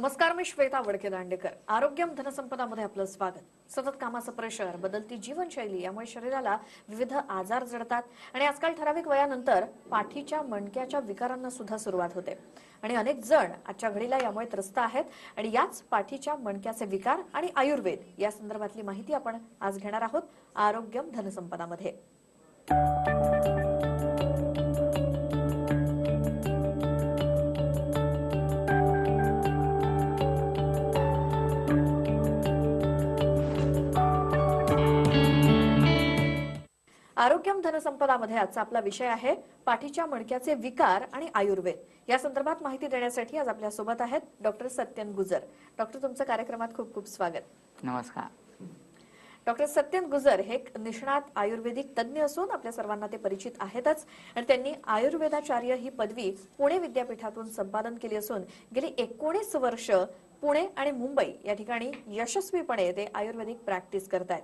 नमस्कार मी श्वेता वडके दांडेकर. आरोग्यम धनसंपदामध्ये आपलं स्वागत. सतत कामाचं प्रेशर बदलती जीवनशैली यामुळे शरीराला विविध आजार जडतात आणि आजकाल ठराविक वयानंतर पाठीच्या मणक्याच्या विकारांना सुद्धा सुरुवात होते. आणि अनेक जण आजच्या घडीला यामुळे त्रस्त आहेत आणि याच पाठीच्या मणक्याचे विकार आणि आयुर्वेद या संदर्भातली माहिती आपण आज घेणार आहोत आरोग्यम धनसंपदामध्ये. आरोग्यम धनसंपदामध्ये आजचा आपला विषय आहे पाठीच्या मणक्याचे विकार आणि आयुर्वेद. या संदर्भात माहिती देण्यासाठी आज आपल्यासोबत आहेत डॉक्टर सत्यन गुजर. डॉक्टर तुमचं कार्यक्रमात खूप खूप स्वागत. नमस्कार. डॉक्टर सत्यन गुजर हे एक निष्णात आयुर्वेदिक तज्ज्ञ असून आपल्या सर्वांना ते परिचित आहेतच. आणि त्यांनी आयुर्वेदाचार्य ही पदवी पुणे विद्यापीठातून संपादन केली असून गेली एकोणीस वर्ष पुणे आणि मुंबई या ठिकाणी यशस्वीपणे ते आयुर्वेदिक प्रॅक्टिस करतायत.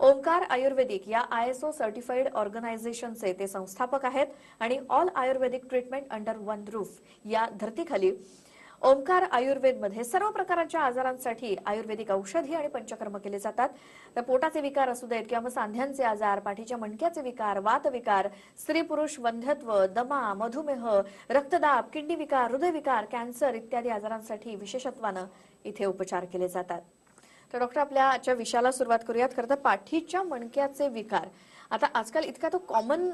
ओंकार आयुर्वेदिक या आय एस ओ सर्टिफाईड ऑर्गनायझेशनचे ते संस्थापक आहेत आणि all Ayurvedic treatment under one roof या धर्तीखाली ओंकार आयुर्वेदमध्ये सर्व प्रकारच्या आजारांसाठी आयुर्वेदिक औषधी आणि पंचकर्म केले जातात. तर पोटाचे विकार असू देत किंवा मग सांध्यांचे आजार पाठीच्या मणक्याचे विकार वातविकार स्त्री पुरुष वंध्यत्व दमा मधुमेह रक्तदाब किडनी विकार हृदयविकार कॅन्सर इत्यादी आजारांसाठी विशेषत्वानं इथे उपचार केले जातात. तर डॉक्टर आपल्या आजच्या विषयाला सुरुवात करूयात. खरं तर पाठीच्या मणक्याचे विकार. आता आजकाल इतका तो कॉमन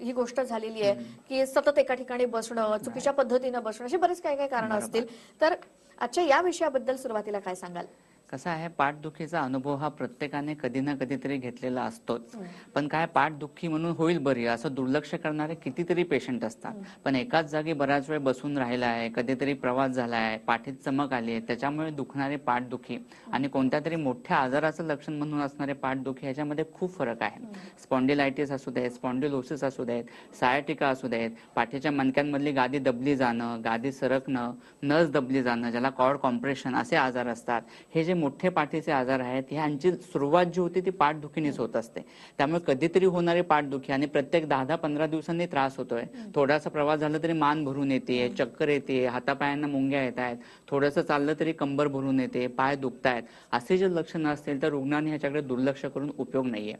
ही गोष्ट झालेली आहे की सतत एका ठिकाणी बसणं चुकीच्या पद्धतीनं बसणं अशी बरेच काही काही कारण असतील. तर आजच्या या विषयाबद्दल सुरुवातीला काय सांगाल? कसं आहे पाठदुखीचा अनुभव हा प्रत्येकाने कधी ना कधीतरी घेतलेला असतोच. पण काय पाठदुखी म्हणून होईल बरी असं दुर्लक्ष करणारे कितीतरी पेशंट असतात. पण एकाच जागी बराच वेळ बसून राहिला आहे कधीतरी प्रवास झाला आहे पाठीत चमक आली आहे त्याच्यामुळे दुखणारे पाठदुखी आणि कोणत्या तरी मोठ्या आजाराचं लक्षण म्हणून असणारे पाठदुखी ह्याच्यामध्ये खूप फरक आहे. स्पॉन्डिलायटिस असू देत स्पॉन्डिलोसिस असू देत सायटिका असू देत पाठीच्या मणक्यांमधली गादी दबली जाणं गादी सरकणं नस दबली जाणं ज्याला कॉर्ड कॉम्प्रेशन असे आजार असतात हे जे मोठे पाठीचे आजार आहेत ह्यांची सुरुवात जी होती ती पाठदुखीनेच होत असते. त्यामुळे कधीतरी होणारी पाठदुखी आणि प्रत्येक दहा दहा पंधरा दिवसांनी त्रास होतोय. थोडासा प्रवास झाला तरी मान भरून येते चक्कर येते हातापायांना मुंग्या येत आहेत थोडंसं चाललं तरी कंबर भरून येते पाय दुखतायत. असे जे लक्षणं असतील तर रुग्णाने ह्याच्याकडे दुर्लक्ष करून उपयोग नाहीये.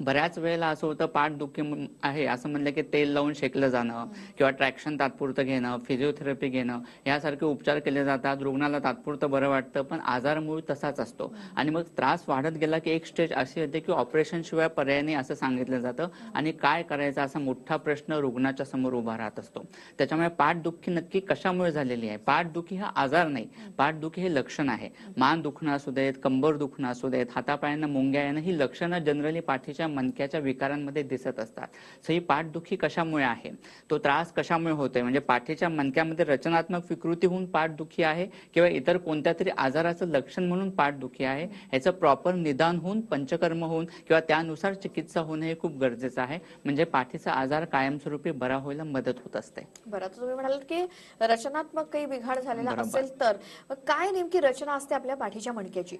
बऱ्याच वेळेला असं होतं पाठदुखी म- आहे. असं म्हणलं की तेल लावून शेकलं जाणं किंवा ट्रॅक्शन तात्पुरतं घेणं फिजिओथेरपी घेणं यासारखे उपचार केले जातात. रुग्णाला तात्पुरतं बरं वाटतं पण आजार मूळ तसाच असतो. आणि मग त्रास वाढत गेला की एक स्टेज अशी येते की ऑपरेशन शिवाय पर्याय नाही असं सांगितलं जातं. आणि काय करायचं असा मोठा प्रश्न रुग्णाच्या समोर उभा राहत असतो. त्याच्यामुळे पाठदुखी नक्की कशामुळे झालेली आहे? पाठदुखी हा आजार नाही. पाठदुखी हे लक्षण आहे. मान दुखणं असू देत कंबर दुखणं असू देत हातापायांना मुंग्या येणं ही लक्षणं जनरली पाठीच्या मणक्याच्या विकारांमध्ये दिसत असतात. सो ही पाठदुखी कशामुळे आहे? तो त्रास कशामुळे होतोय? म्हणजे पाठीच्या मणक्यामध्ये रचनात्मक विकृती होऊन पाठदुखी आहे किंवा इतर कोणत्या तरी आजाराचं लक्षण म्हणून पाठदुखी आहे? ह्याचं प्रॉपर निदान होऊन पंचकर्म होऊन किंवा त्यानुसार चिकित्सा होणं हे खूप गरजेचं आहे. म्हणजे पाठीचा आजार कायमस्वरूपी बरा व्हायला मदत होत असते. बरं तुम्ही म्हणाल की रचनात्मक काही बिघाड झालेला. असेल तर काय नेमकी रचना असते आपल्या पाठीच्या मणक्याची?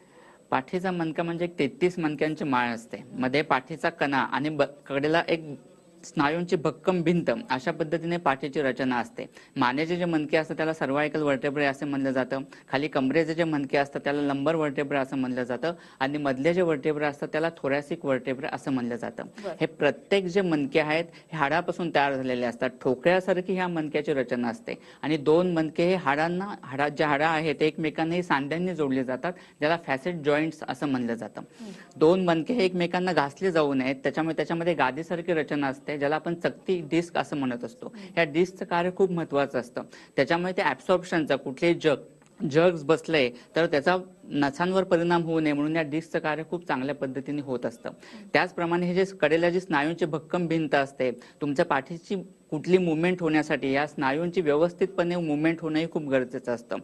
पाठीचा मणका म्हणजे एक तेहतीस मणक्यांची माळ असते. मध्ये पाठीचा कणा आणि कडेला एक स्नायूंची भक्कम भिंत अशा पद्धतीने पाठीची रचना असते. मानेचे जे मणके असतात त्याला सर्वायकल वर्टेब्रे असे म्हणलं जातं. खाली कमरेचे जे मणके असतात त्याला लंबर वर्टेब्रे असं म्हणलं जातं. आणि मधले जे वर्टेब्रे असतात त्याला थोरॅसिक वर्टेब्रे असं म्हणलं जातं. हे प्रत्येक जे मणके आहेत हे हाडापासून तयार झालेले असतात. ठोकळ्यासारखी ह्या मणक्याची रचना असते. आणि दोन मणके हे हाडांना हाडात जे हाडा आहेत एकमेकांना सांध्यांनी जोडले जातात. ज्याला फॅसेट जॉईंट्स असं म्हणलं जातं. दोन मणके हे एकमेकांना घासले जाऊ नयेत. त्याच्यामुळे त्याच्यामध्ये गादीसारखी रचना असते. ज्याला आपण चकती डिस्क असं म्हणत असतो. या डिस्कचं कार्य खूप महत्वाचं असतं. त्याच्यामुळे ते ऍब्सॉर्प्शनचं कुठलेही जग जग्स बसलंय तर त्याचा नसांवर परिणाम होऊ नये म्हणून या डिस्कचं कार्य खूप चांगल्या पद्धतीने होत असतं. त्याचप्रमाणे हे जे कडेला जी स्नायूंची भक्कम भिंत असते तुमच्या पाठीची कुठली मुवमेंट होण्यासाठी या स्नायूंची व्यवस्थितपणे मुवमेंट होणं हे खूप गरजेचं असतं.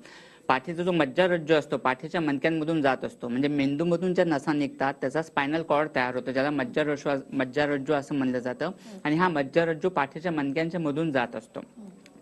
पाठीचा जो मज्जारज्जू असतो पाठीच्या मणक्यांमधून जात असतो म्हणजे मेंदूमधून ज्या नसा निघतात त्याचा स्पायनल कॉर्ड तयार होतो ज्याला मज्जारज्जू मज्जारज्जू असं म्हणलं जातं. आणि हा मज्जारज्जू पाठीच्या मणक्यांच्या मधून जात असतो.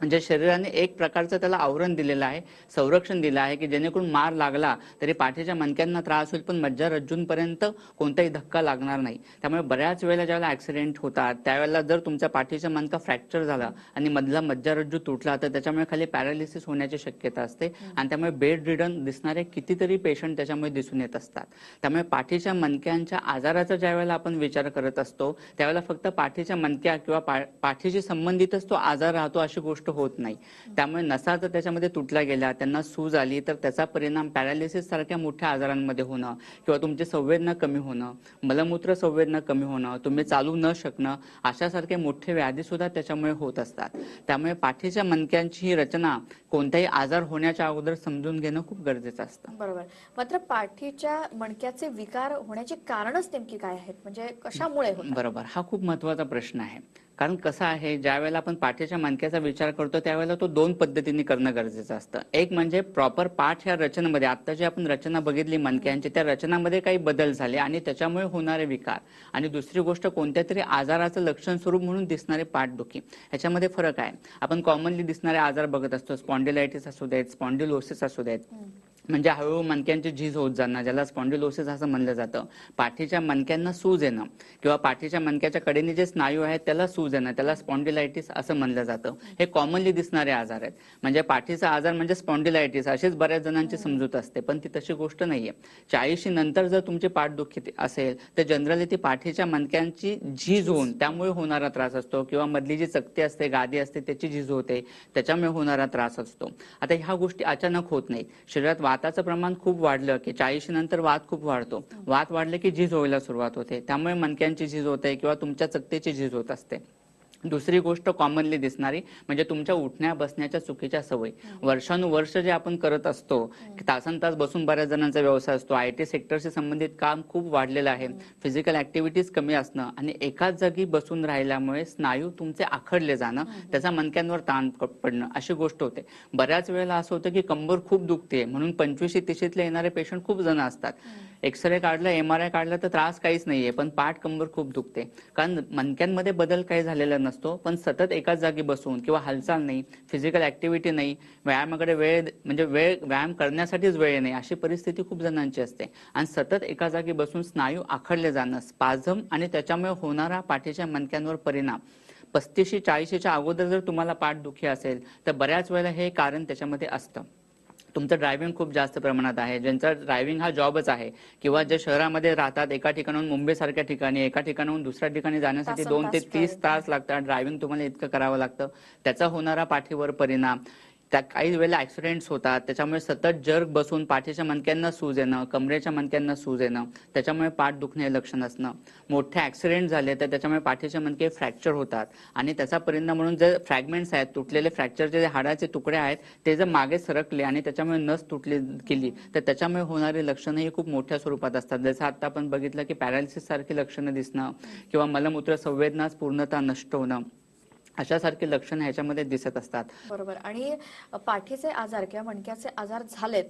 म्हणजे शरीराने एक प्रकारचं त्याला आवरण दिलेलं आहे संरक्षण दिलं आहे की जेणेकरून मार लागला तरी पाठीच्या मणक्यांना त्रास होईल पण मज्जारज्जूंपर्यंत कोणताही धक्का लागणार नाही. त्यामुळे बऱ्याच वेळेला ज्यावेळेला ऍक्सिडेंट होतात त्यावेळेला जर तुमच्या पाठीच्या मणका फ्रॅक्चर झाला आणि मधला मज्जारज्जू तुटला तर त्याच्यामुळे खाली पॅरालिसिस होण्याची शक्यता असते. आणि त्यामुळे बेड रिडन दिसणारे कितीतरी पेशंट त्याच्यामुळे दिसून येत असतात. त्यामुळे पाठीच्या मणक्यांच्या आजाराचा ज्या वेळेला आपण विचार करत असतो त्यावेळेला फक्त पाठीच्या मणक्या किंवा पा- पाठीशी संबंधितच तो आजार राहतो अशी गोष्ट होत नाही. त्यामुळे नसा जर त्याच्यामध्ये तुटल्या गेल्या त्यांना सूज आली तर त्याचा परिणाम पॅरालिसिस सारख्या मोठ्या आजारांमध्ये होणं किंवा तुमची संवेदना कमी होणं मलमूत्र संवेदना कमी होणं तुम्ही चालू न शकणं अशासारखे मोठे व्याधी सुद्धा त्याच्यामुळे होत असतात. त्यामुळे पाठीच्या मणक्यांची ही रचना कोणताही आजार होण्याच्या अगोदर समजून घेणं खूप गरजेचं असतं. बरोबर. मात्र पाठीच्या मणक्याचे विकार होण्याची कारणच नेमकी काय आहेत? म्हणजे कशामुळे बरोबर. हा खूप महत्त्वाचा प्रश्न आहे. कारण कसं आहे ज्या वेळेला आपण पाठीच्या मणक्याचा विचार करतो त्यावेळेला तो दोन पद्धतीने करणं गरजेचं असतं. एक म्हणजे प्रॉपर पाठ ह्या रचनेमध्ये आता जी आपण रचना बघितली मणक्यांची त्या रचनामध्ये काही बदल झाले आणि त्याच्यामुळे होणारे विकार. आणि दुसरी गोष्ट कोणत्या तरी आजाराचं लक्षण स्वरूप म्हणून दिसणारे पाठदुखी. ह्याच्यामध्ये फरक आहे. आपण कॉमनली दिसणारे आजार बघत असतो स्पॉन्डिलायटिस असू देत स्पॉन्डिलोसिस असू देत. म्हणजे हळूहळू मणक्यांची झीज होत जाणं ज्याला स्पॉन्डिलोसिस असं म्हणलं जातं. पाठीच्या मणक्यांना सूज येणं किंवा पाठीच्या मणक्याच्या कडेने जे स्नायू आहेत त्याला सूज येणं त्याला स्पॉन्डिलायटिस असं म्हणलं जातं. हे कॉमनली दिसणारे आजार आहेत. म्हणजे पाठीचा आजार म्हणजे स्पॉन्डिलायटिस अशीच बऱ्याच जणांची समजूत असते पण ती तशी गोष्ट नाहीये. चाळीशी नंतर जर तुमची पाठदुखी ती असेल तर जनरली ती पाठीच्या मणक्यांची झीज. होऊन त्यामुळे होणारा त्रास असतो किंवा मधली जी चकती असते गादी असते त्याची झीज होते त्याच्यामुळे होणारा त्रास असतो. आता ह्या गोष्टी अचानक होत नाहीत. शरीरात वाताचं प्रमाण खूप वाढलं की चाळीशी नंतर वात खूप वाढतो. वात वाढले की झीज व्हायला सुरुवात होते. त्यामुळे मणक्यांची झीज होते किंवा तुमच्या चकतीची झीज होत असते. दुसरी गोष्ट कॉमनली दिसणारी म्हणजे तुमच्या उठण्या बसण्याच्या चुकीच्या सवयी. वर्षानुवर्ष जे आपण करत असतो तासन तास बसून बऱ्याच जणांचा व्यवसाय असतो. आय टी सेक्टरशी संबंधित काम खूप वाढलेलं आहे. फिजिकल ऍक्टिव्हिटीज कमी असणं आणि एकाच जागी बसून राहिल्यामुळे स्नायू तुमचे आखडले जाणं त्याचा मणक्यांवर ताण पडणं अशी गोष्ट होते. बऱ्याच वेळेला असं होतं की कंबर खूप दुखते म्हणून पंचवीशी तिशीतले येणारे पेशंट खूप जण असतात. एक्सरे काढलं एम आर आय काढलं तर त्रास काहीच नाहीये पण पाठ कंबर खूप दुखते. कारण मणक्यांमध्ये बदल काही झालेला नसतो पण सतत एकाच जागी बसून किंवा हालचाल नाही फिजिकल ऍक्टिव्हिटी नाही व्यायामाकडे वेळ म्हणजे वेळ व्यायाम करण्यासाठीच वेळ नाही अशी परिस्थिती खूप जणांची असते. आणि सतत एका जागी बसून स्नायू आखडले जाणं स्पाझम आणि त्याच्यामुळे होणारा पाठीच्या मणक्यांवर परिणाम. पस्तीसशे चाळीशीच्या अगोदर जर तुम्हाला पाठदुखी असेल तर बऱ्याच वेळेला हे कारण त्याच्यामध्ये असतं. तुमचं ड्रायव्हिंग खूप जास्त प्रमाणात आहे. ज्यांचा ड्रायव्हिंग हा जॉबच आहे. किंवा जे शहरामध्ये राहतात एका ठिकाणाहून मुंबई सारख्या ठिकाणी एका ठिकाणाहून दुसऱ्या ठिकाणी जाण्यासाठी दोन ते तास तास लागतात. ड्रायव्हिंग तुम्हाला इतकं करावं लागतं. त्याचा होणारा पाठीवर परिणाम त्या काही वेळेला ऍक्सिडेंट्स होतात. त्याच्यामुळे सतत जर्क बसून पाठीच्या मणक्यांना सूज येणं कमरेच्या मणक्यांना सूज येणं त्याच्यामुळे पाठ दुखणे लक्षण असणं. मोठे ऍक्सिडेंट झाले तर त्याच्यामुळे पाठीचे मणके फ्रॅक्चर होतात. आणि त्याचा परिणाम म्हणून जे फ्रॅगमेंट्स आहेत तुटलेले फ्रॅक्चरचे जे हाडाचे तुकडे आहेत ते जर मागे सरकले आणि त्याच्यामुळे नस तुटली गेली तर त्याच्यामुळे होणारी लक्षणं ही खूप मोठ्या स्वरूपात असतात. जसं आता आपण बघितलं की पॅरालिसिस सारखी लक्षणं दिसणं किंवा मलमूत्र संवेदनाच पूर्णतः नष्ट होणं. अशासारखी लक्षणं ह्याच्यामध्ये दिसत असतात. बरोबर. आणि पाठीचे आजार किंवा मणक्याचे आजार झालेत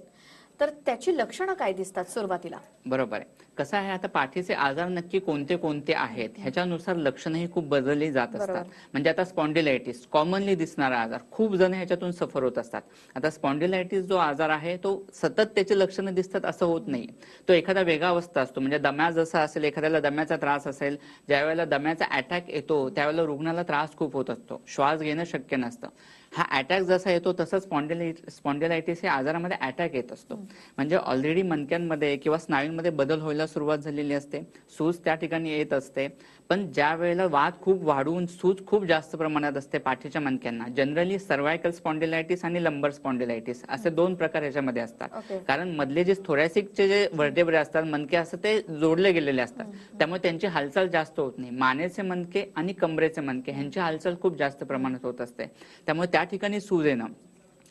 तर त्याची लक्षणं काय दिसतात सुरुवातीला? बरोबर आहे. कसं आहे आता पाठीचे आजार नक्की कोणते कोणते आहेत? ह्याच्यानुसार लक्षणंही खूप बदलली जात असतात. म्हणजे आता स्पॉन्डिलायटिस कॉमनली दिसणारा आजार खूप जण ह्याच्यातून सफर होत असतात. आता स्पॉन्डिलायटिस जो आजार आहे तो सतत त्याची लक्षणं दिसतात असं होत नाही. तो एखादा वेगळा अवस्था असतो. म्हणजे दम्या जसा असेल एखाद्याला दम्याचा त्रास असेल ज्या वेळेला दम्याचा अटॅक येतो त्यावेळेला रुग्णाला त्रास खूप होत असतो. श्वास घेणं शक्य नसतं. हा अटॅक जसा येतो तसंच स्पॉन्डिलाइट स्पॉन्डिलायटिस या आजारामध्ये अटॅक येत असतो. म्हणजे ऑलरेडी मणक्यांमध्ये किंवा स्नायूंमध्ये बदल व्हायला सुरुवात झालेली असते. सूज त्या ठिकाणी येत असते. पण ज्या वेळेला वाद खूप वाढून सूज खूप जास्त प्रमाणात असते पाठीच्या मणक्यांना जनरली सर्वायकल स्पॉन्डिलायटिस आणि लंबर स्पॉन्डिलायटिस असे दोन प्रकार याच्यामध्ये असतात. कारण मधले जे थोरॅसिकचे जे वर्टेब्रे असतात मणके असतात ते जोडले गेलेले असतात. त्यामुळे त्यांची हालचाल जास्त होत नाही. मानेचे मणके आणि कमरेचे मणके ह्यांची हालचाल खूप जास्त प्रमाणात होत असते. त्यामुळे त्या ठिकाणी सूज येणं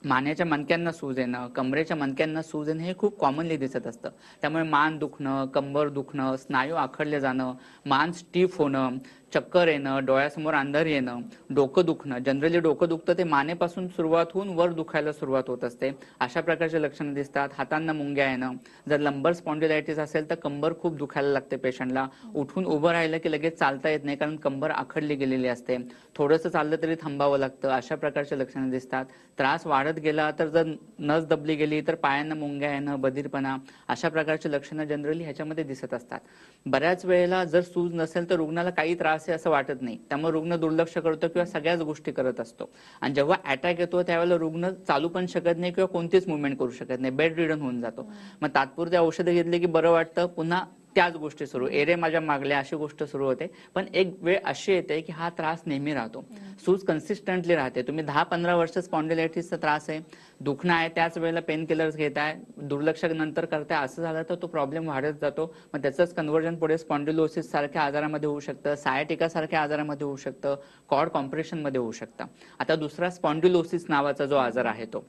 मानेच्या मणक्यांना सूज येणं कमरेच्या मणक्यांना सूज येणं हे खूप कॉमनली दिसत असतं. त्यामुळे मान दुखणं कंबर दुखणं स्नायू आखडले जाणं मान स्टीफ होणं चक्कर येणं डोळ्यासमोर अंधार येणं डोकं दुखणं. जनरली डोकं दुखतं ते मानेपासून सुरुवात होऊन वर दुखायला सुरुवात होत असते. अशा प्रकारचे लक्षणं दिसतात. हातांना मुंग्या येणं. जर लंबर स्पॉन्डिलायटिस असेल तर कंबर खूप दुखायला लागते पेशंटला. उठून उभं राहिलं की लगेच चालता येत नाही कारण कंबर आखडली गेलेली असते. थोडंसं चाललं तरी थांबावं लागतं. अशा प्रकारचे लक्षणं दिसतात. त्रास वाढत गेला तर जर नस दबली गेली तर पायांना मुंग्या येणं बधीरपणा अशा प्रकारची लक्षणं जनरली ह्याच्यामध्ये दिसत असतात. बऱ्याच वेळेला जर सूज नसेल तर रुग्णाला काही त्रास असे असं वाटत नाही. त्यामुळे रुग्ण दुर्लक्ष करतो किंवा सगळ्याच गोष्टी करत असतो. आणि जेव्हा अटॅक येतो त्यावेळेला रुग्ण चालू पण शकत नाही किंवा कोणतीच मुवमेंट करू शकत नाही. बेड रिडन होऊन जातो. मग तात्पुरते औषधं घेतली की बरं वाटतं? पुन्हा त्याच गोष्टी सुरू एरे माझ्या मागल्या अशी गोष्ट सुरू होते. पण एक वेळ अशी येते की हा त्रास नेहमी राहतो. सूज कन्सिस्टंटली राहते. तुम्ही दहा पंधरा वर्ष स्पॉन्डिलायटिसचा त्रास आहे दुखणं आहे त्याच वेळेला पेन किलर्स घेताय दुर्लक्ष नंतर करताय असं झालं तर तो प्रॉब्लेम वाढत जातो. मग त्याचंच कन्व्हर्जन पुढे स्पॉन्डिलोसिस सारख्या आजारामध्ये होऊ शकतं सायटिका सारख्या आजारामध्ये होऊ शकतं कॉड कॉम्प्रेशनमध्ये होऊ शकतं. आता दुसरा स्पॉन्डिलोसिस नावाचा जो आजार आहे तो.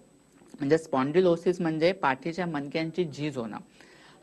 म्हणजे स्पॉन्डिलोसिस म्हणजे पाठीच्या मणक्यांची झीज होणं.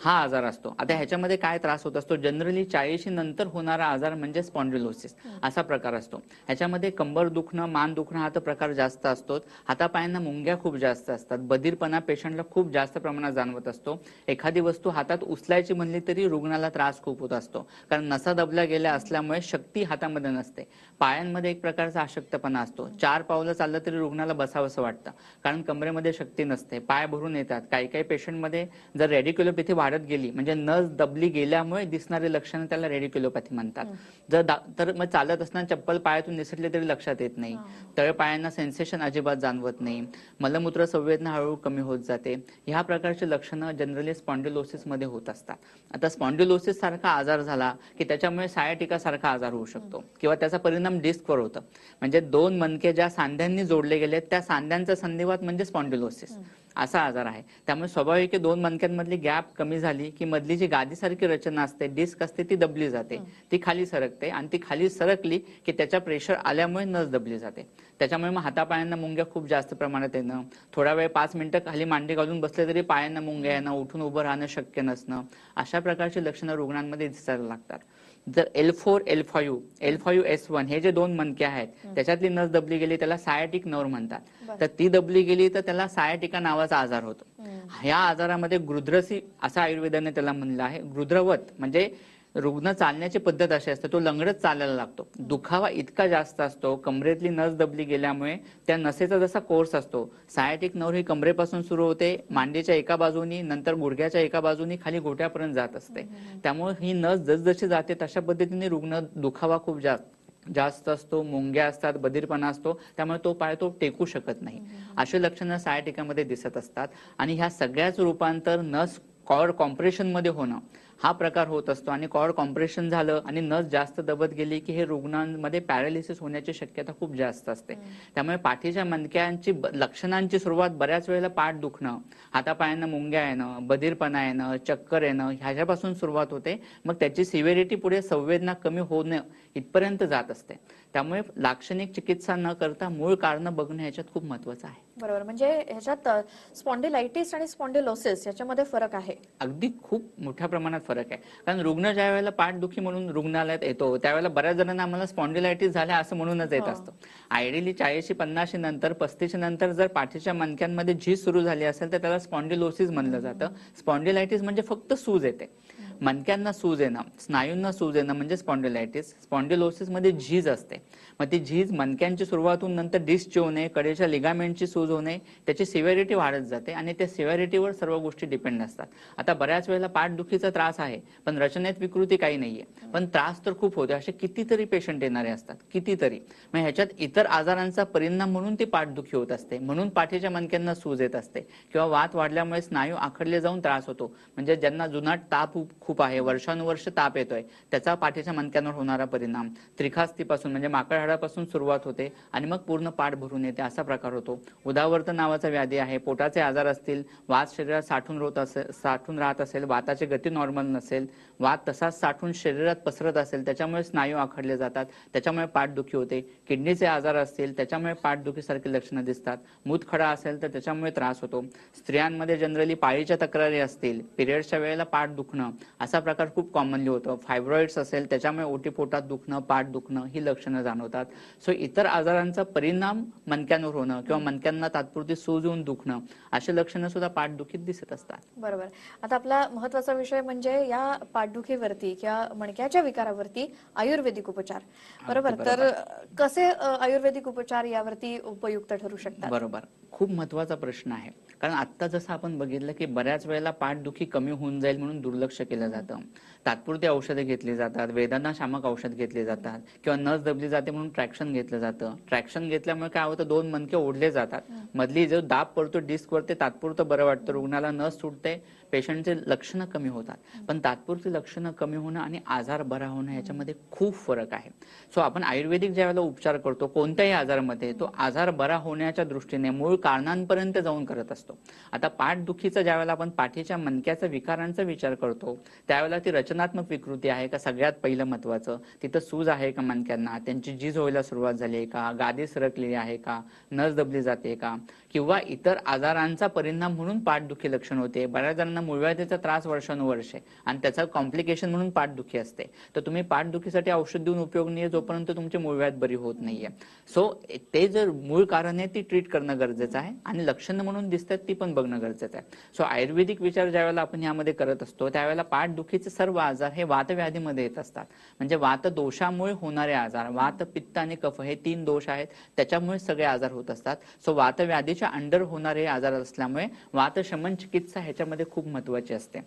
हा आजार असतो. आता ह्याच्यामध्ये काय त्रास होत असतो? जनरली चाळीशी नंतर होणारा आजार म्हणजे स्पॉन्डिलोसिस असा प्रकार असतो. ह्याच्यामध्ये कंबर दुखणं मान दुखणं हा तर प्रकार जास्त असतो हातापायांना मुंग्या खूप जास्त असतात. बधीरपणा पेशंटला खूप जास्त प्रमाणात जाणवत असतो. एखादी वस्तू हातात उचलायची म्हणली तरी रुग्णाला त्रास खूप होत असतो. कारण नसा दबल्या गेल्या असल्यामुळे शक्ती हातामध्ये नसते. पायांमध्ये एक प्रकारचा अशक्तपणा असतो. चार पावलं चाललं तरी रुग्णाला बसावंसं वाटतं. कारण कमरेमध्ये शक्ती नसते. पाय भरून येतात. काही काही पेशंटमध्ये जर रेडिक्युलोपॅथी वाढत गेली. म्हणजे नस दबली गेल्यामुळे दिसणारे लक्षणं त्याला रेडिक्युलोपॅथी म्हणतात. जर तर मग चालत असताना चप्पल पायातून निसटले तरी लक्षात येत नाही. तळ पायांना सेन्सेशन अजिबात जाणवत नाही. मलमूत्र संवेदना हळूहळू कमी होत जाते. ह्या प्रकारची लक्षणं जनरली स्पॉन्डिलोसिसमध्ये होत असतात. आता स्पॉन्डिलोसिस सारखा आजार झाला की त्याच्यामुळे सायाटिका सारखा आजार होऊ शकतो. किंवा त्याचा परिणाम डिस्कवर होतं. म्हणजे दोन मणके ज्या सांध्यांनी जोडले गेले त्या सांध्यांचा संधिवात म्हणजे स्पॉन्डिलोसिस असा आजार आहे. त्यामुळे स्वाभाविक दोन मणक्यांमधली गॅप कमी झाली की मधली जी गादीसारखी रचना असते डिस्क असते ती दबली जाते. ती खाली सरकते आणि ती खाली सरकली की त्याच्या प्रेशर आल्यामुळे नस दबली जाते. त्याच्यामुळे मग हातापायांना मुंग्या खूप जास्त प्रमाणात येणं. थोडा वेळ पाच मिनिटं खाली मांडी घालून बसले तरी पायांना मुंग्या येणं उठून उभं राहणं शक्य नसणं. अशा प्रकारची लक्षणं रुग्णांमध्ये दिसायला लागतात. जर L four L five L five S one हे जे दोन मणके आहेत त्याच्यातली नस दबली गेली त्याला सायाटिक नर्व म्हणतात. तर ती दबली गेली तर त्याला सायाटिका नावाचा आजार होतो. ह्या आजारामध्ये गृध्रसी असं आयुर्वेदाने त्याला म्हणलं आहे. गृध्रवत म्हणजे रुग्ण चालण्याची पद्धत अशी असते तो लंगडत चालायला लागतो. दुखावा इतका जास्त असतो कमरेतली नस दबली गेल्यामुळे त्या नसेचा जसा कोर्स असतो सायाटिक नवर ही कमरेपासून सुरू होते मांडीच्या एका बाजूनी नंतर गुडघ्याच्या एका बाजूनी खाली घोट्यापर्यंत जात असते. त्यामुळे ही नस जसजशी जाते तशा पद्धतीने रुग्ण दुखावा खूप जास्त जास्त असतो मुंग्या असतात बधीरपणा असतो त्यामुळे तो पाय तो टेकू शकत नाही. अशी लक्षणं सायाटिकामध्ये दिसत असतात. आणि ह्या सगळ्याच रूपांतर नस कॉर कॉम्प्रेशनमध्ये होणं हा प्रकार होत असतो आणि कॉर्ड कॉम्प्रेशन झालं आणि नस जास्त दबत गेली की हे रुग्णांमध्ये पॅरालिसिस होण्याची शक्यता खूप जास्त असते. त्यामुळे पाठीच्या मणक्यांची ब- लक्षणांची सुरुवात बऱ्याच वेळेला पाठ दुखणं हातापायांना मुंग्या येणं बधीरपणा येणं चक्कर येणं ह्याच्यापासून सुरुवात होते. मग त्याची सिव्हिरिटी पुढे संवेदना कमी होणं इथपर्यंत जात असते. त्यामुळे लाक्षणिक चिकित्सा न करता मूळ कारण बघणं ह्याच्यात खूप महत्वाचं आहे. बरोबर. म्हणजे ह्याच्यात स्पॉन्डिलायटिस आणि स्पॉन्डिलोसिस याच्यामध्ये फरक आहे. अगदी खूप मोठ्या प्रमाणात फरक आहे. कारण रुग्ण ज्या वेळेला पाठदुखी म्हणून रुग्णालयात येतो त्यावेळेला बऱ्याच जणांना आम्हाला स्पॉन्डिलायटिस झाल्या असं म्हणूनच येत असतं. आयडियली चाळीशी पन्नाशी नंतर पस्तीसशे नंतर जर पाठीच्या मणक्यांमध्ये झीज सुरू झाली असेल तर त्याला स्पॉन्डिलोसिस म्हणलं जातं. स्पॉन्डिलायटिस म्हणजे फक्त सूज येते. मणक्यांना सूज येणं स्नायूंना सूज येणं म्हणजे स्पॉन्डिलायटिस स्पॉन्डिलोसिसमध्ये झीज असते. मग ती झीज मणक्यांची सुरुवात होऊन नंतर डिस्कची होणे कडेच्या लिगामेंटची सूज होणे त्याची सिव्हिरिटी वाढत जाते आणि त्या सिव्हिरिटीवर सर्व गोष्टी डिपेंड असतात. आता बऱ्याच वेळेला पाठदुखीचा त्रास आहे पण रचनेत विकृती काही नाहीये. पण त्रास तर खूप होते असे कितीतरी पेशंट येणारे असतात कितीतरी. मग ह्याच्यात इतर आजारांचा परिणाम म्हणून ती पाठदुखी होत असते. म्हणून पाठीच्या मणक्यांना सूज येत असते किंवा वात वाढल्यामुळे स्नायू आखडले जाऊन त्रास होतो. म्हणजे ज्यांना जुनाट ताप खूप- खूप आहे वर्षानुवर्ष ताप येतोय त्याचा पाठीच्या मणक्यांवर होणारा परिणाम. त्रिखास्तीपासून म्हणजे माकड हाडापासून सुरुवात होते आणि मग पूर्ण पाठ भरून येते असा प्रकार होतो. उदावर्त नावाचा व्याधी आहे. पोटाचे आजार असतील वात शरीरात साठून रोत असेल साठून राहत असेल वाताची गती नॉर्मल नसेल वात तसाच साठून शरीरात पसरत असेल त्याच्यामुळे स्नायू आखडले जातात त्याच्यामुळे पाठदुखी होते. किडनीचे आजार असतील त्याच्यामुळे पाठदुखीसारखी लक्षणं दिसतात. मूतखडा असेल तर त्याच्यामुळे त्रास होतो. स्त्रियांमध्ये जनरली पाळीच्या तक्रारी असतील पिरियडच्या वेळेला पाठ दुखणं असा प्रकार खूप कॉमनली होतो. फायब्रॉइड्स असेल त्याच्यामुळे ओटीपोटात दुखणं पाठ दुखणं ही लक्षणं जाणवतात. सो इतर आजारांचा परिणाम मणक्यांवर होणं किंवा मणक्यांना तात्पुरती सूज येऊन दुखणं अशी लक्षणं सुद्धा पाठदुखीत दिसत असतात. बरोबर. आता आपला महत्त्वाचा विषय म्हणजे या पाठदुखीवरती किंवा मणक्याच्या विकारावरती आयुर्वेदिक उपचार. बरोबर? तर कसे आयुर्वेदिक उपचार यावरती उपयुक्त ठरू शकतात? बरोबर. खूप महत्त्वाचा प्रश्न आहे. कारण आता जसं आपण बघितलं की बऱ्याच वेळेला पाठदुखी कमी होऊन जाईल म्हणून दुर्लक्ष केलं जातं. तात्पुरती औषधे घेतली जातात वेदना शामक औषध घेतले जातात किंवा नस दबली जाते म्हणून ट्रॅक्शन घेतलं जातं. ट्रॅक्शन घेतल्यामुळे काय होतं? दोन मणके ओढले जातात. मधली जो दाब पडतो डिस्कवर ते तात्पुरतं बरं वाटतं. रुग्णाला नस सुटते. पेशंटचे लक्षणं कमी होतात. पण तात्पुरती लक्षणं कमी होणं आणि आजार बरा होणं याच्यामध्ये खूप फरक आहे. सो आपण आयुर्वेदिक ज्या वेळेला उपचार करतो कोणत्याही आजारामध्ये तो आजार बरा होण्याच्या दृष्टीने मूळ कारणांपर्यंत जाऊन करत असतो. आता पाठदुखीचा ज्यावेळेला आपण पाठीच्या मणक्याचा विकारांचा विचार करतो त्यावेळेला ती रचनात्मक विकृती आहे का? सगळ्यात पहिलं महत्वाचं तिथं सूज आहे का मनक्यांना त्यांची झीज व्हायला सुरुवात झाली आहे का? गादी सरकलेली आहे का? नस दबली जाते का? किंवा इतर आजारांचा परिणाम म्हणून पाठदुखी लक्षण होते. बऱ्याच जणांना मूळव्याधीचा त्रास वर्षानुवर्षे आणि त्याचा कॉम्प्लिकेशन म्हणून पाठदुखी असते. तर तुम्ही पाठदुखीसाठी औषध देऊन उपयोग नाही जोपर्यंत तुमची मूळव्याध बरी होत नाहीये. सो ते जर मूळ कारण आहे ती ट्रीट करणं गरजेचं आहे. आणि लक्षणं म्हणून दिसतात ती पण बघणं गरजेचं आहे. सो आयुर्वेदिक विचार ज्यावेळेला आपण यामध्ये करत असतो त्यावेळेला पाठदुखीचे सर्व आजार हे वातव्याधीमध्ये येत असतात. म्हणजे वात दोषामुळे होणारे आजार वात पित्त आणि कफ हे तीन दोष आहेत. त्याच्यामुळे सगळे आजार होत असतात. सो वातव्याधीच्या अंडर होणारे आजार असल्यामुळे वातशमन चिकित्सा ह्याच्यामध्ये खूप महत्वाची असते.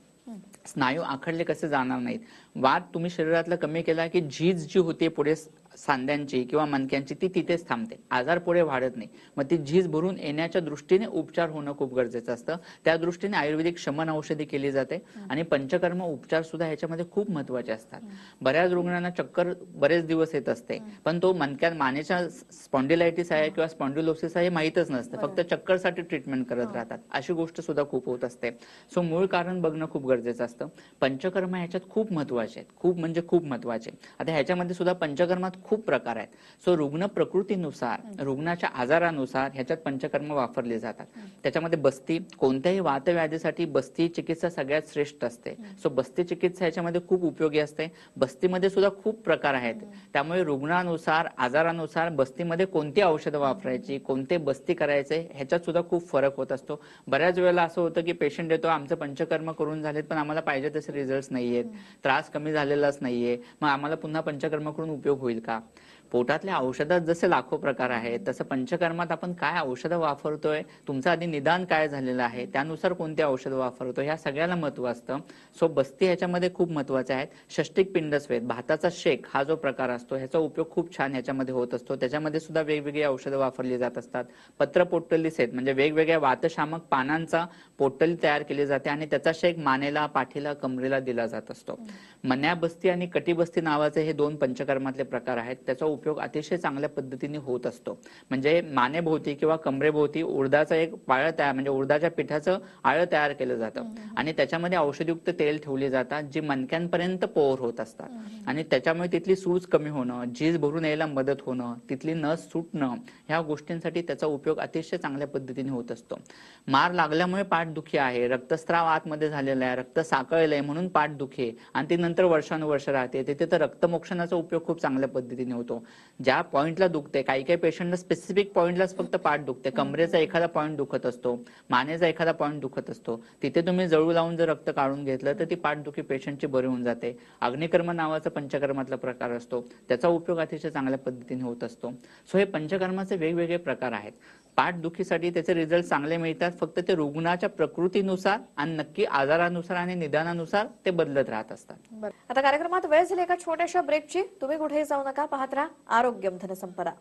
स्नायू आखडले कसे जाणार नाहीत? वात तुम्ही शरीरातला कमी केला की झीज जी होते पुढे सांध्यांची किंवा मणक्यांची ती तिथेच थांबते. आजार पुढे वाढत नाही. मग ती झीज भरून येण्याच्या दृष्टीने उपचार होणं खूप गरजेचं असतं. त्या दृष्टीने आयुर्वेदिक शमन औषधी केली जाते आणि पंचकर्म उपचार सुद्धा ह्याच्यामध्ये खूप महत्त्वाचे असतात. बऱ्याच रुग्णांना चक्कर बरेच दिवस येत असते. पण तो मणक्यात मानेच्या स्पॉन्डिलायटिस आहे किंवा स्पॉन्डिलोसिस आहे हे माहीतच नसतं. फक्त चक्करसाठी ट्रीटमेंट करत राहतात. अशी गोष्ट सुद्धा खूप होत असते. सो मूळ कारण बघणं खूप गरजेचं असतं. पंचकर्म ह्याच्यात खूप महत्त्वाचे आहेत. खूप म्हणजे खूप महत्त्वाचे आता ह्याच्यामध्ये सुद्धा पंचकर्मात खूप प्रकार आहेत. सो रुग्ण प्रकृतीनुसार रुग्णाच्या आजारानुसार ह्याच्यात पंचकर्म वापरले जातात. त्याच्यामध्ये बस्ती कोणत्याही वातव्याधीसाठी बस्ती चिकित्सा सगळ्यात श्रेष्ठ असते. सो बस्ती चिकित्सा ह्याच्यामध्ये खूप उपयोगी असते. बस्तीमध्ये सुद्धा खूप प्रकार आहेत. त्यामुळे रुग्णानुसार आजारानुसार बस्तीमध्ये कोणती औषधं वापरायची कोणते बस्ती करायचे ह्याच्यात सुद्धा खूप फरक होत असतो. बऱ्याच वेळेला असं होतं की पेशंट येतो आमचं पंचकर्म करून झालेत पण आम्हाला पाहिजे तसे रिझल्ट नाहीयेत. त्रास कमी झालेलाच नाहीये. मग आम्हाला पुन्हा पंचकर्म करून उपयोग होईल का? 있으니까 पोटातल्या औषधात जसे लाखो प्रकार आहेत तसं पंचकर्मात आपण काय औषधं वापरतोय तुमचं आधी निदान काय झालेलं आहे त्यानुसार कोणते औषधं वापरतो ह्या सगळ्याला महत्त्व असतं. सो बस्ती ह्याच्यामध्ये खूप महत्त्वाचे आहेत. षष्टिक पिंडस्वेद भाताचा शेक हा जो प्रकार असतो ह्याचा उपयोग खूप छान ह्याच्यामध्ये होत असतो. त्याच्यामध्ये सुद्धा वेगवेगळी औषधं वापरली जात असतात. पत्र पोट्टली सेत म्हणजे वेगवेगळ्या वातशामक पानांचा पोट्टली तयार केली जाते आणि त्याचा शेक मानेला पाठीला कमरेला दिला जात असतो. मन्या बस्ती आणि कटिबस्ती नावाचे हे दोन पंचकर्मातले प्रकार आहेत. त्याचा उपयोग अतिशय चांगल्या पद्धतीने होत असतो. म्हणजे मानेभोवती किंवा कमरेभोवती उडदाचा एक पाळं तयार म्हणजे उडदाच्या पिठाचं आळं तयार केलं जातं. आणि त्याच्यामध्ये औषधयुक्त तेल ठेवले जातात जी मणक्यांपर्यंत पोर होत असतात. आणि त्याच्यामुळे तिथली सूज कमी होणं झीज भरून यायला मदत होणं तिथली नस सुटणं ह्या गोष्टींसाठी त्याचा उपयोग अतिशय चांगल्या पद्धतीने होत असतो. मार लागल्यामुळे पाठदुखी आहे रक्तस्राव आतमध्ये झालेला आहे रक्त साकळलंय म्हणून पाठदुखी आहे. आणि ती नंतर वर्षानुवर्ष राहते. तिथे तर रक्तमोक्षणाचा उपयोग खूप चांगल्या पद्धतीने होतो. ज्या पॉईंटला दुखते काही काही पेशंटला स्पेसिफिक पॉईंटलाच फक्त पाठ दुखते कमरेचा एखादा पॉईंट दुखत असतो मानेचा एखादा पॉईंट दुखत असतो तिथे तुम्ही जळू लावून जर रक्त काढून घेतलं तर ती पाठदुखी पेशंटची बरी होऊन जाते. अग्निकर्म नावाचा पंचकर्मातला प्रकार असतो. त्याचा उपयोग अतिशय चांगल्या पद्धतीने होत असतो. सो हे पंचकर्माचे वेगवेगळे प्रकार आहेत. पाठदुखीसाठी त्याचे रिझल्ट चांगले मिळतात. फक्त ते रुग्णाच्या प्रकृतीनुसार आणि नक्की आजारानुसार आणि निदानानुसार ते बदलत राहत असतात. आता कार्यक्रमात वेळ झाली एका छोट्याशा ब्रेकची. तुम्ही कुठेही जाऊ नका. पाहत राहा आरोग्यम धनसंपदा.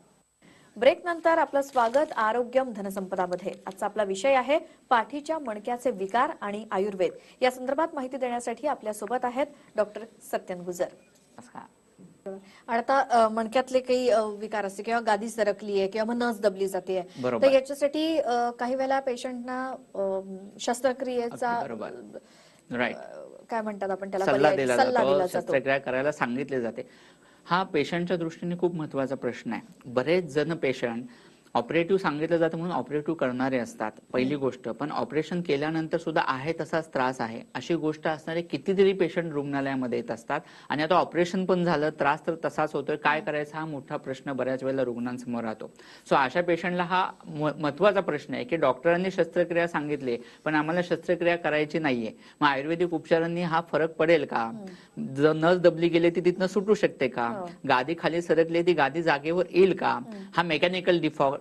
ब्रेक नंतर आपलं स्वागत आरोग्यम धनसंपदामध्ये. आजचा आपला विषय आहे पाठीच्या मणक्याचे विकार आणि आयुर्वेद. या संदर्भात माहिती देण्यासाठी आपल्यासोबत आहेत डॉक्टर सत्यन गुजर. नमस्कार. आणि आता मणक्यातले काही विकार असते किंवा गादी सरकली आहे किंवा मग नस दबली जाते. तर याच्यासाठी काही वेळेला पेशंटना शस्त्रक्रियेचा. राईट काय म्हणतात आपण त्याला सल्ला? दिला जातो शस्त्रक्रिया करायला सांगितले जाते हा पेशंटच्या दृष्टीने खूप महत्त्वाचा प्रश्न आहे बरेच जण पेशंट ऑपरेटिव्ह सांगितलं जातं म्हणून ऑपरेटिव्ह करणारे असतात पहिली गोष्ट. पण ऑपरेशन केल्यानंतर सुद्धा आहे तसाच त्रास आहे. अशी गोष्ट असणारे कितीतरी पेशंट रुग्णालयामध्ये येत असतात. आणि आता ऑपरेशन पण झालं त्रास तर तसाच होतोय. काय करायचा हा मोठा प्रश्न बऱ्याच वेळेला रुग्णांसमोर राहतो. सो अशा पेशंटला हा महत्त्वाचा प्रश्न आहे की डॉक्टरांनी शस्त्रक्रिया सांगितली पण आम्हाला शस्त्रक्रिया करायची नाहीये. मग आयुर्वेदिक उपचारांनी हा फरक पडेल का? जर नस दबली गेली ती तिथनं सुटू शकते का? हो. गादी खाली सरकली ती गादी जागेवर येईल का? हा मेकॅनिकल डिफॉल्ट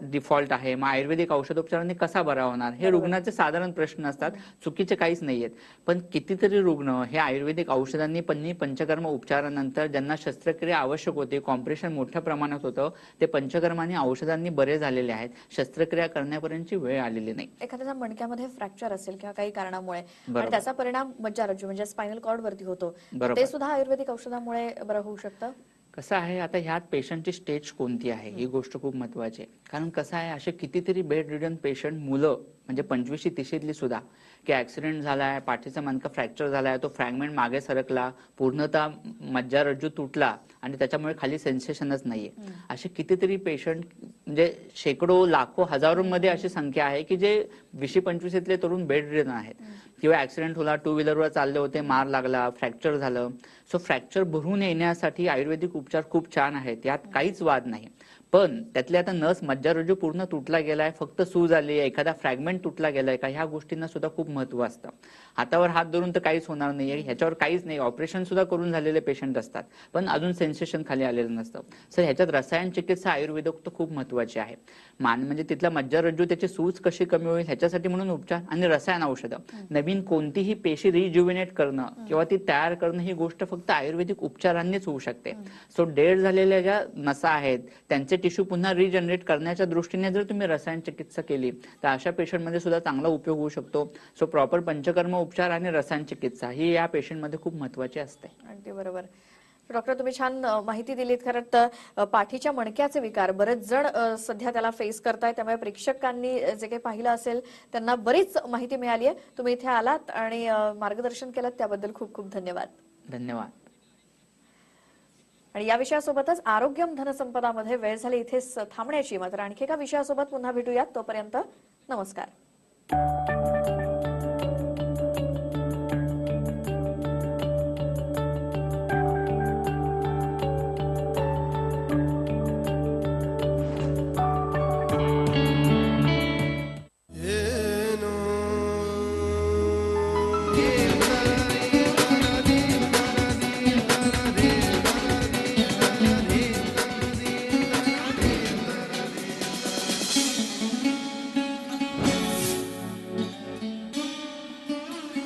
आहे. मग आयुर्वेदिक औषधोपचारांनी कसा बरा होणार? हे रुग्णाचे साधारण प्रश्न असतात. चुकीचे काहीच नाहीयेत. पण कितीतरी रुग्ण हे आयुर्वेदिक औषधांनी पन्नी पंचकर्म उपचारानंतर ज्यांना शस्त्रक्रिया आवश्यक होती कॉम्प्रेशन मोठ्या प्रमाणात होतं ते पंचकर्माने औषधांनी बरे झालेले आहेत. शस्त्रक्रिया करण्यापर्यंतची वेळ आलेली नाही. एखाद्याचा मणक्यामध्ये फ्रॅक्चर असेल किंवा काही कारणामुळे. आणि त्याचा परिणाम मज्जारज्जू म्हणजे स्पायनल कॉर्ड वरती होतो. ते सुद्धा आयुर्वेदिक औषधामुळे बरं होऊ शकतं? कसं आहे आता ह्यात पेशंटची स्टेज कोणती आहे? ही गोष्ट खूप महत्वाची आहे. कारण कसं आहे असे कितीतरी बेड रिडन पेशंट मुलं म्हणजे पंचवीशी तिशीतली सुद्धा की ऍक्सिडेंट झालाय पाठीचा मणका फ्रॅक्चर झालाय तो फ्रॅगमेंट मागे सरकला पूर्णतः मज्जारज्जू तुटला आणि त्याच्यामुळे खाली सेन्सेशनच नाहीये. असे कितीतरी पेशंट म्हणजे शेकडो लाखो हजारोंमध्ये अशी संख्या आहे की जे वीसशे पंचवीसतले तरुण बेड रिडन आहेत. किंवा ऍक्सिडेंट होला टू व्हीलरवर चालले होते मार लागला फ्रॅक्चर झालं. सो फ्रॅक्चर भरून येण्यासाठी आयुर्वेदिक उपचार खूप छान आहेत. यात काहीच वाद नाही. पण त्यातले आता नस मज्जारज्जू पूर्ण तुटला गेलाय फक्त सूज आली आहे एखादा फ्रॅगमेंट तुटला गेलाय का ह्या गोष्टींना सुद्धा खूप महत्त्व असतं. हातावर हात धरून तर काहीच होणार नाहीये ह्याच्यावर काहीच नाही ऑपरेशन सुद्धा करून झालेले पेशंट असतात पण अजून सेन्सेशन खाली आलेलं नसतं. सर ह्याच्यात रसायन चिकित्सा आयुर्वेदोक्त खूप महत्वाची आहे. मान म्हणजे तिथला मज्जारज्जू त्याची सूज कशी कमी होईल ह्याच्यासाठी म्हणून उपचार आणि रसायन औषधं. नवीन कोणतीही पेशी रिज्युविनेट करणं किंवा ती तयार करणं ही गोष्ट फक्त आयुर्वेदिक उपचारांनीच होऊ शकते. सो डेड झालेल्या ज्या नसा आहेत त्यांचे टिश्यू पुन्हा रिजनरेट करण्याच्या दृष्टीने जर तुम्ही रसायन चिकित्सा केली तर अशा पेशंटमध्ये सुद्धा चांगला उपयोग होऊ शकतो. सो प्रॉपर पंचकर्म उपचार आणि रसायन चिकित्सा ही या पेशंटमध्ये खूप महत्वाची असते. अगदी बरोबर. डॉक्टर तुम्ही छान माहिती दिलीत. खरं तर पाठीच्या मणक्याचे विकार बरेच जण सध्या त्याला फेस करताय त्यामुळे प्रेक्षकांनी जे काही पाहिलं असेल त्यांना बरीच माहिती मिळाली आहे तुम्ही इथे आलात आणि मार्गदर्शन केलं त्याबद्दल खूप खूप धन्यवाद. धन्यवाद. आणि या विषयासोबतच आरोग्यम धनसंपदामध्ये वेळ झाली इथेच थांबण्याची मात्र आणखी एका विषयासोबत पुन्हा भेटूयात. तोपर्यंत नमस्कार.